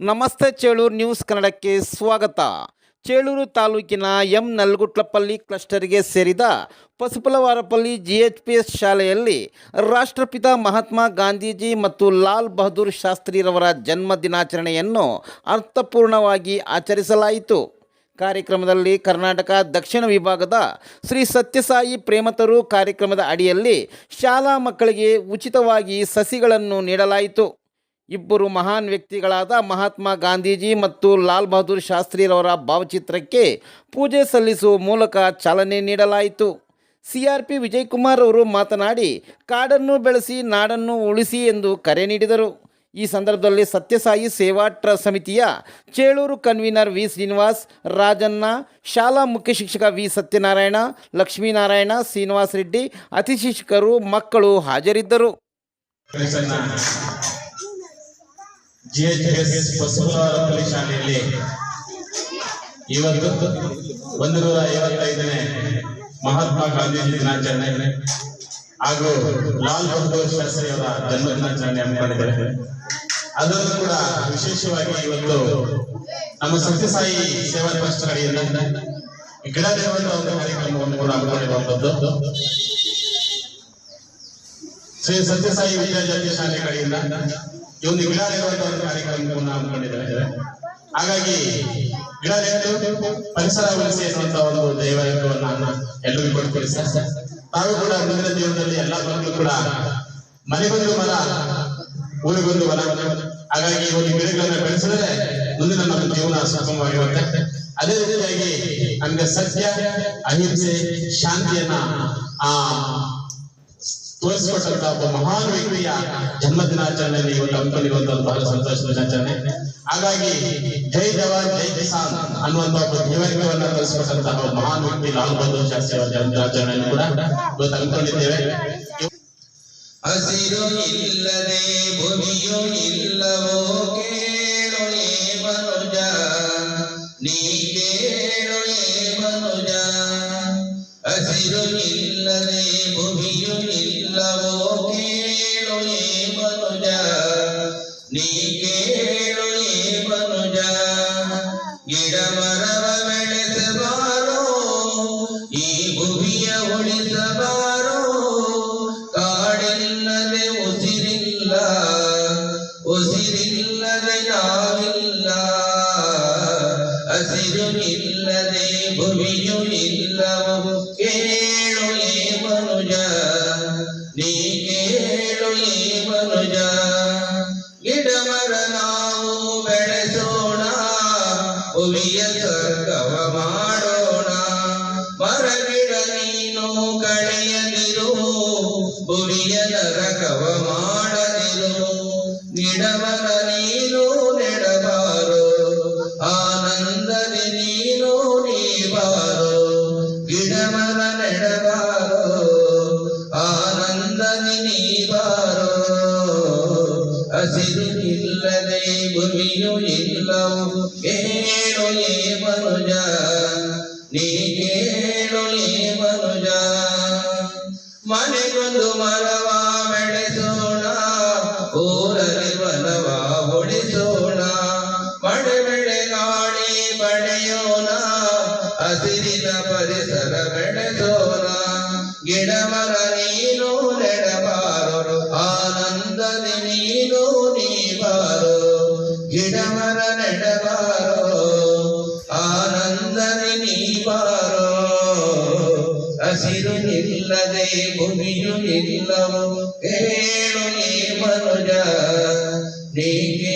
ನಮಸ್ತೆ ಚೇಳೂರು ನ್ಯೂಸ್ ಕನ್ನಡಕ್ಕೆ ಸ್ವಾಗತ. ಚೇಳೂರು ತಾಲೂಕಿನ ಎಂ ನಲ್ಗುಟ್ಲಪಲ್ಲಿ ಕ್ಲಸ್ಟರ್ಗೆ ಸೇರಿದ Pasupalavarapalli G H P S ಶಾಲೆಯಲ್ಲಿ ರಾಷ್ಟ್ರಪಿತ ಮಹಾತ್ಮ ಗಾಂಧೀಜಿ ಮತ್ತು ಲಾಲ್ ಬಹದ್ದೂರ್ ಶಾಸ್ತ್ರಿರವರ ಜನ್ಮ ದಿನಾಚರಣೆಯನ್ನು ಅರ್ಥಪೂರ್ಣವಾಗಿ ಆಚರಿಸಲಾಯಿತು. ಕಾರ್ಯಕ್ರಮದಲ್ಲಿ ಕರ್ನಾಟಕ ದಕ್ಷಿಣ ವಿಭಾಗದ ಶ್ರೀ ಸತ್ಯಸಾಯಿ ಪ್ರೇಮತರು ಕಾರ್ಯಕ್ರಮದ ಅಡಿಯಲ್ಲಿ ಶಾಲಾ ಮಕ್ಕಳಿಗೆ ಉಚಿತವಾಗಿ ಸಸಿಗಳನ್ನು ನೀಡಲಾಯಿತು. ಇಬ್ಬರು ಮಹಾನ್ ವ್ಯಕ್ತಿಗಳಾದ ಮಹಾತ್ಮ ಗಾಂಧೀಜಿ ಮತ್ತು ಲಾಲ್ ಬಹದ್ದೂರ್ ಶಾಸ್ತ್ರಿರವರ ಭಾವಚಿತ್ರಕ್ಕೆ ಪೂಜೆ ಸಲ್ಲಿಸುವ ಮೂಲಕ ಚಾಲನೆ ನೀಡಲಾಯಿತು. ಸಿ ಆರ್ ಪಿ ವಿಜಯಕುಮಾರ್ ಅವರು ಮಾತನಾಡಿ, ಕಾಡನ್ನು ಬೆಳೆಸಿ, ನಾಡನ್ನು ಉಳಿಸಿ ಎಂದು ಕರೆ ನೀಡಿದರು. ಈ ಸಂದರ್ಭದಲ್ಲಿ ಸತ್ಯಸಾಯಿ ಸೇವಾ ಟ್ರಸ್ಟ್ ಸಮಿತಿಯ ಚೇಳೂರು ಕನ್ವೀನರ್ ವಿ ಶ್ರೀನಿವಾಸ್, ರಾಜಣ್ಣ, ಶಾಲಾ ಮುಖ್ಯ ಶಿಕ್ಷಕ ವಿ ಸತ್ಯನಾರಾಯಣ, ಲಕ್ಷ್ಮೀನಾರಾಯಣ, ಶ್ರೀನಿವಾಸ್ ರೆಡ್ಡಿ ಅತಿ ಶಿಕ್ಷಕರು, ಮಕ್ಕಳು ಹಾಜರಿದ್ದರು. ಇವತ್ತು ಮಹಾತ್ಮ ಗಾಂಧಿ ದಿನಾಚರಣೆ. ಹಾಗೂ ಲಾಲ್ ಬಹದ್ದೂರ್ ಶಾಸ್ತ್ರಿ ಅವರ ಜನ್ಮ ದಿನಾಚರಣೆ ಹಮ್ಮಿಕೊಂಡಿದ್ದಾರೆ ಅದರಲ್ಲೂ ಕೂಡ ವಿಶೇಷವಾಗಿ ಇವತ್ತು ನಮ್ಮ ಸತ್ಯಸಾಯಿ ಸೇವಾ ಟ್ರಸ್ಟ್ ಕಡೆಯಿಂದ ಗಿಡ ದೇವರ ಒಂದು ಕಾರ್ಯಕ್ರಮವನ್ನು ಕೂಡ ಹಮ್ಮಿಕೊಂಡಿರುವಂತದ್ದು ಶ್ರೀ ಸತ್ಯಸಾಯಿ ವಿದ್ಯಾಜಾತಿ ಶಾಲೆ ಕಡೆಯಿಂದ ಈ ಒಂದು ಗಿಡ ದೇವರ ಒಂದು ಕಾರ್ಯಕ್ರಮವನ್ನು ಹಮ್ಮಿಕೊಂಡಿದ್ದಾರೆ ಹಾಗಾಗಿ ಗಿಡ ಪರಿಸರ ಉಳಿಸಿ ಎನ್ನುವಂತಹ ಒಂದು ದೈವತ್ವವನ್ನು ಎಲ್ಲರಿಗೂ ಕೊಡ್ತೀವಿ ಸರ್. ತಾವು ಕೂಡ ಮುಂದಿನ ಜೀವನದಲ್ಲಿ ಎಲ್ಲಾ ಮಕ್ಕಳು ಕೂಡ ಮನೆಗೊಂದು ಮರ ಊರಿಗೊಂದು ವನ ಹಾಗಾಗಿ ಈ ಒಂದು ಗಿಡಗಳನ್ನ ಬೆಳೆಸಿದ್ರೆ ಮುಂದಿನ ನಮ್ಮ ಜೀವನ ಸುಗಮವಾಗಿರುತ್ತೆ ಅದೇ ರೀತಿಯಾಗಿ ನಮ್ಗೆ ಸತ್ಯ ಅಹಿಂಸೆ ಶಾಂತಿಯನ್ನ ಆ ತೋರಿಸಿಕೊಟ್ಟಂತಹ ಒಬ್ಬ ಮಹಾನ್ ವ್ಯಕ್ತಿಯ ಜನ್ಮ ದಿನಾಚರಣೆಯಲ್ಲಿ ಇವತ್ತು ಹಮ್ಮಿಕೊಂಡಿರುವಂತಹ ಬಹಳ ಸಂತೋಷದ ದಿನಾಚರಣೆ. ಹಾಗಾಗಿ ಜೈ ಜವಾನ್, ಜೈ ಕಿಸಾನ್ ಅನ್ನುವಂತಹ ಒಬ್ಬ ಜೀವನವನ್ನ ತೋರಿಸಿಕೊಟ್ಟಂತಹ ಮಹಾನ್ ವ್ಯಕ್ತಿ ಲಾಲ್ ಬಹದ್ದೂರ್ ಶಾಸ್ತ್ರಿ ಅವರ ಜನ್ಮ ಕೂಡ ಇವತ್ತು ಹಮ್ಮಿಕೊಂಡಿದ್ದೇವೆ. ಹಸಿರು ಇಲ್ಲದೆ ಭೂಮಿಯು ಇಲ್ಲವೋ ಹಸಿರು ಇಲ್ಲದೆ ಗಿಡ ಮರವ ಬೆಳೆಸಬಾರೋ ಈ ಭೂಮಿಯ ಉಳಿಸಬಾರೋ ಹಸಿರು ಇಲ್ಲದೆ ಭೂಮಿಯು ಇಲ್ಲವೋ ಕೇಳು ಏ ಮನುಜ, ನೀ ಕೇಳು ಏ ಮನುಜ. ಗಿಡ ಮರ ನಾವು ಬೆಳೆಸೋಣ ಹುಲಿಯ ಸ್ವರ್ಗವ ಮಾಡೋಣ. ಮರ ಗಿಡ ನೀನು ಕಳೆಯದಿರು ಬುರಿಯ ನರಕವ ಮಾಡದಿರು. ಗಿಡಮರ ನೀನು ನೆಡಬಾರು ಆನಂದದಿ ಭೂಮಿಯು ಇಲ್ಲವು ಕೇಳು ಏ ಮನುಜ ನೀ ಕೇಳು ಏ ಮನುಜ ಮನೆಗೊಂದು ಮರವ ಬೆಳೆಸೋಣ ಊರಲ್ಲಿ ಬಲವ ಉಳಿಸೋಣ ಮಳೆ ಬೆಳೆ ಗಾಳಿ ಪಡೆಯೋಣ ಹಸಿರಿನ ಪರಿಸರ ಬೆಳೆಸೋಣ ಗಿಡ ಮರ ನೀನು ನೆಡಬಾರರು ಆನಂದದಿ ನೀ విడమన నెడవారో ఆనందని నీవారో ಹಸಿರು ನಿಲ್ಲದೆ ಭೂಮಿಯು ನಿಲ್ಲವು ಕೇಳು ನೀ ಮನುಜ ನೀಗೆ